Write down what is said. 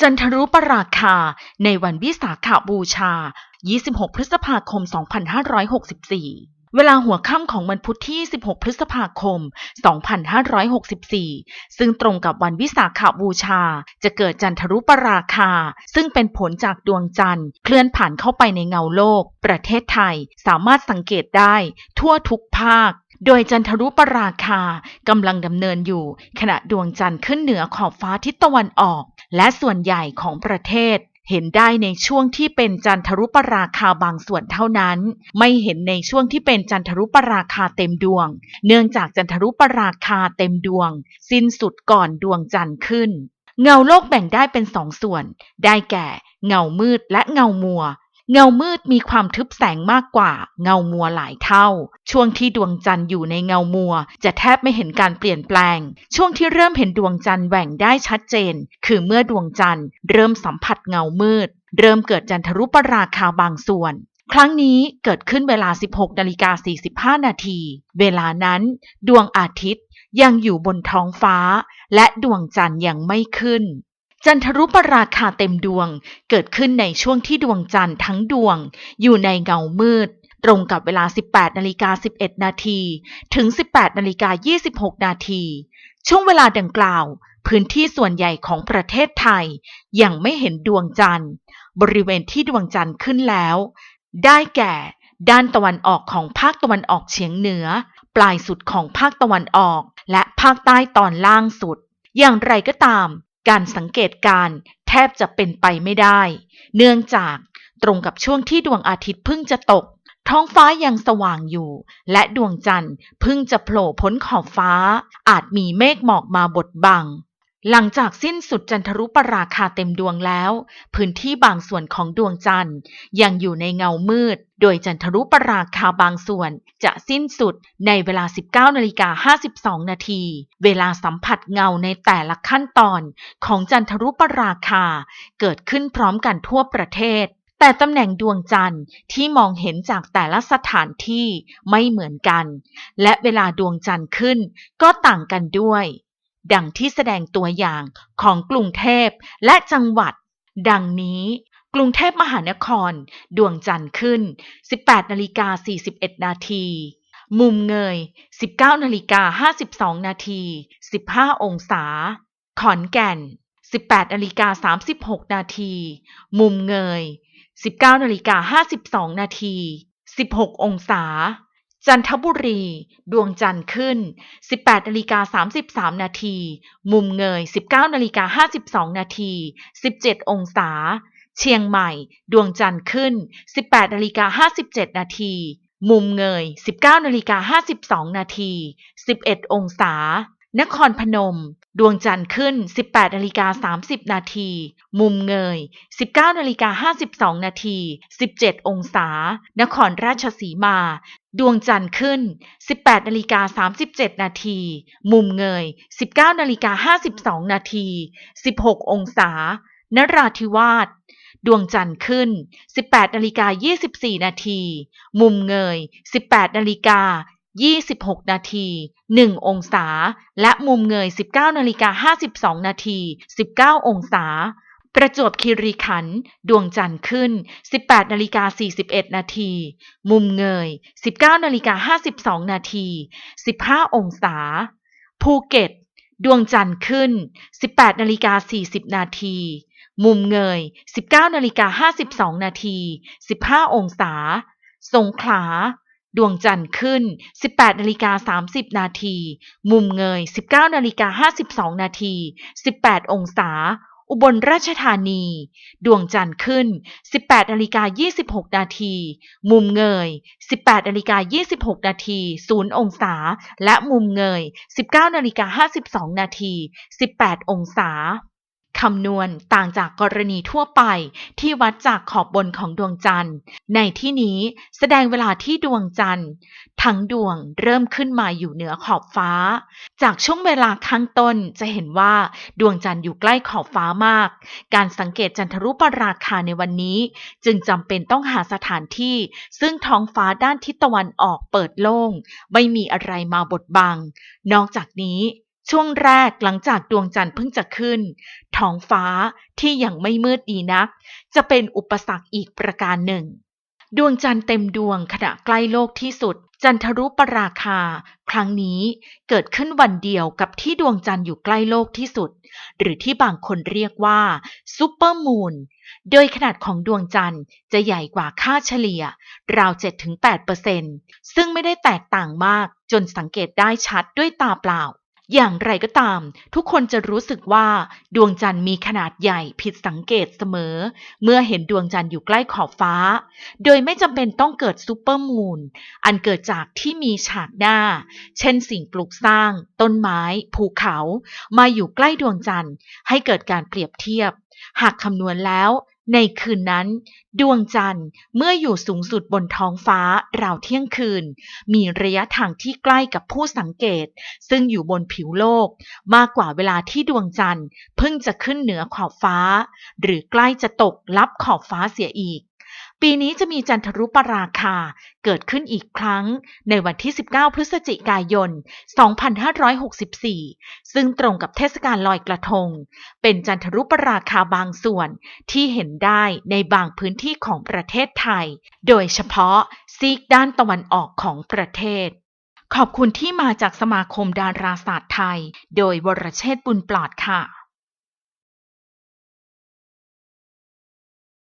จันทรุปราคา ในวันวิสาขาบูชา 26 พฤษภาคม 2564 เวลาหัวค่ำของวันพุธที่ 16 พฤษภาคม 2564 ซึ่งตรงกับวันวิสาขาบูชา จะเกิดจันทรุปราคา ซึ่งเป็นผลจากดวงจันทร์ เคลื่อนผ่านเข้าไปในเงาโลก ประเทศไทย สามารถสังเกตได้ทั่วทุกภาค โดยจันทรุปราคากำลังดำเนินอยู่ ขณะดวงจันทร์ขึ้นเหนือขอบฟ้าทิศตะวันออก และส่วนใหญ่ของประเทศ เห็นได้ในช่วงที่เป็นจันทรุปราคาบางส่วนเท่านั้น ไม่เห็นในช่วงที่เป็นจันทรุปราคาเต็มดวง เนื่องจากจันทรุปราคาเต็มดวง สิ้นสุดก่อนดวงจันทร์ขึ้น เงาโลกแบ่งได้เป็นสองส่วน ได้แก่ เงามืดและเงามัว เงามืดมีความทึบแสงมากกว่า เงามัวหลายเท่า ช่วงที่ดวงจันทร์อยู่ในเงามัว จะแทบไม่เห็นการเปลี่ยนแปลง ช่วงที่เริ่มเห็นดวงจันทร์แหว่งได้ชัดเจน คือเมื่อดวงจันทร์เริ่มสัมผัสเงามืด เริ่มเกิดจันทรุปราคาบางส่วนครั้งนี้เกิดขึ้นเวลา 16นาฬิกา45 นาที เวลานั้น ดวงอาทิตย์ยังอยู่บนท้องฟ้า และดวงจันทร์ยังไม่ขึ้น จันทรุปราคาเต็มดวงเกิดขึ้นในช่วงที่ดวงจันทร์ทั้งดวง อยู่ในเงามืด ตรงกับเวลา 18นาฬิกา11 นาที ถึง 18นาฬิกา26 นาที ช่วงเวลาดังกล่าว พื้นที่ส่วนใหญ่ของประเทศไทย ยังไม่เห็นดวงจันทร์ บริเวณที่ดวงจันทร์ขึ้นแล้ว ได้แก่ ด้านตะวันออกของภาคตะวันออกเฉียงเหนือ ปลายสุดของภาคตะวันออก และภาคใต้ตอนล่างสุด อย่างไรก็ตาม การสังเกตการแทบจะเป็นไปไม่ได้ เนื่องจากตรงกับช่วงที่ดวงอาทิตย์เพิ่งจะตก ท้องฟ้ายังสว่างอยู่ และดวงจันทร์เพิ่งจะโผล่พ้นขอบฟ้า อาจมีเมฆหมอกมาบดบัง หลังจากสิ้นสุดจันทรุปราคาเต็มดวงแล้ว พื้นที่บางส่วนของดวงจันทร์ยังอยู่ในเงามืด โดยจันทรุปราคาบางส่วนจะสิ้นสุดในเวลา 19นาฬิกา52 นาที เวลาสัมผัสเงาในแต่ละขั้นตอนของจันทรุปราคาเกิดขึ้นพร้อมกันทั่วประเทศ แต่ตำแหน่งดวงจันทร์ที่มองเห็นจากแต่ละสถานที่ไม่เหมือนกัน และเวลาดวงจันทร์ขึ้นก็ต่างกันด้วย ดังที่แสดงตัวอย่างของกรุงเทพและจังหวัด ดังนี้กรุงเทพมหานคร ดวงจันทร์ขึ้น 18นาฬิกา41 นาที มุมเงย 19นาฬิกา52 นาที 15 องศา ขอนแก่น 18นาฬิกา36 นาที มุมเงย 19นาฬิกา52 นาที 16 องศา จันทบุรี ดวงจันทร์ขึ้น 18นาฬิกา33 นาที มุมเงย 19นาฬิกา52 นาที 17 องศา เชียงใหม่ ดวงจันทร์ขึ้น 18นาฬิกา57 นาที มุมเงย 19นาฬิกา52 นาที 11 องศา นครพนม ดวงจันทร์ขึ้น 18นาฬิกา30 นาที มุมเงย 19นาฬิกา52 นาที 17 องศา นครราชสีมา ดวงจันทร์ขึ้น 18นาฬิกา37 นาที มุมเงย 19นาฬิกา52 นาที 16 องศา นราธิวาส ดวงจันทร์ขึ้น 18นาฬิกา24 นาที มุมเงย 18นาฬิกา 26 นาที 1 องศา และมุมเงย 19นาฬิกา52 นาที 19 องศา ประจวบคีรีขันธ์ดวงจันทร์ขึ้น 18นาฬิกา41 นาที มุมเงย 19นาฬิกา52 นาที 15 องศา ภูเก็ต ดวงจันทร์ขึ้น 18นาฬิกา40 นาทีมุมเงย 19นาฬิกา52 นาที 15 องศา สงขลา ดวงจันทร์ขึ้น 18นาฬิกา30 นาที มุมเงย 19นาฬิกา52 นาที 18 องศา อุบลราชธานี ดวงจันทร์ขึ้น 18นาฬิกา26 นาที มุมเงย 18นาฬิกา26 นาที 0 องศา และมุมเงย 19นาฬิกา52 นาที 18 องศา คำนวณต่างจากกรณีทั่วไปที่วัดจากขอบบนของดวงจันทร์ ในที่นี้แสดงเวลาที่ดวงจันทร์ ทั้งดวงเริ่มขึ้นมาอยู่เหนือขอบฟ้า จากช่วงเวลาข้างต้นจะเห็นว่าดวงจันทร์อยู่ใกล้ขอบฟ้ามาก การสังเกตจันทรุปราคาในวันนี้ จึงจำเป็นต้องหาสถานที่ซึ่งท้องฟ้าด้านทิศตะวันออกเปิดโล่ง ไม่มีอะไรมาบดบัง นอกจากนี้ ช่วงแรกหลังจากดวงจันทร์เพิ่งจะขึ้น ท้องฟ้าที่ยังไม่มืดดีนัก จะเป็นอุปสรรคอีกประการหนึ่ง ดวงจันทร์เต็มดวงขณะใกล้โลกที่สุด จันทรุปราคา ครั้งนี้เกิดขึ้นวันเดียวกับที่ดวงจันทร์อยู่ใกล้โลกที่สุด หรือที่บางคนเรียกว่าซูเปอร์มูนโดยขนาดของดวงจันทร์จะใหญ่กว่าค่าเฉลี่ย ราว 7-8%ซึ่งไม่ได้แตกต่างมากจนสังเกตได้ชัดด้วยตาเปล่า อย่างไรก็ตาม ทุกคนจะรู้สึกว่าดวงจันทร์มีขนาดใหญ่ผิดสังเกตเสมอ เมื่อเห็นดวงจันทร์อยู่ใกล้ขอบฟ้า โดยไม่จำเป็นต้องเกิดซูเปอร์มูนอันเกิดจากที่มีฉากหน้า เช่นสิ่งปลูกสร้าง ต้นไม้ ภูเขา มาอยู่ใกล้ดวงจันทร์ ให้เกิดการเปรียบเทียบ หากคำนวณแล้ว ในคืนนั้น ดวงจันทร์เมื่ออยู่สูงสุดบนท้องฟ้าราวเที่ยงคืน มีระยะทางที่ใกล้กับผู้สังเกต ซึ่งอยู่บนผิวโลก มากกว่าเวลาที่ดวงจันทร์เพิ่งจะขึ้นเหนือขอบฟ้า หรือใกล้จะตกลับขอบฟ้าเสียอีก ปีนี้จะมีจันทรุปราคาเกิดขึ้นอีกครั้งในวันที่ 19 พฤศจิกายน 2564 ซึ่งตรงกับเทศกาลลอยกระทง เป็นจันทรุปราคาบางส่วนที่เห็นได้ในบางพื้นที่ของประเทศไทย โดยเฉพาะซีกด้านตะวันออกของประเทศขอบคุณที่มาจากสมาคมดาราศาสตร์ไทย โดยวรเชษฐ์บุญปลอดค่ะ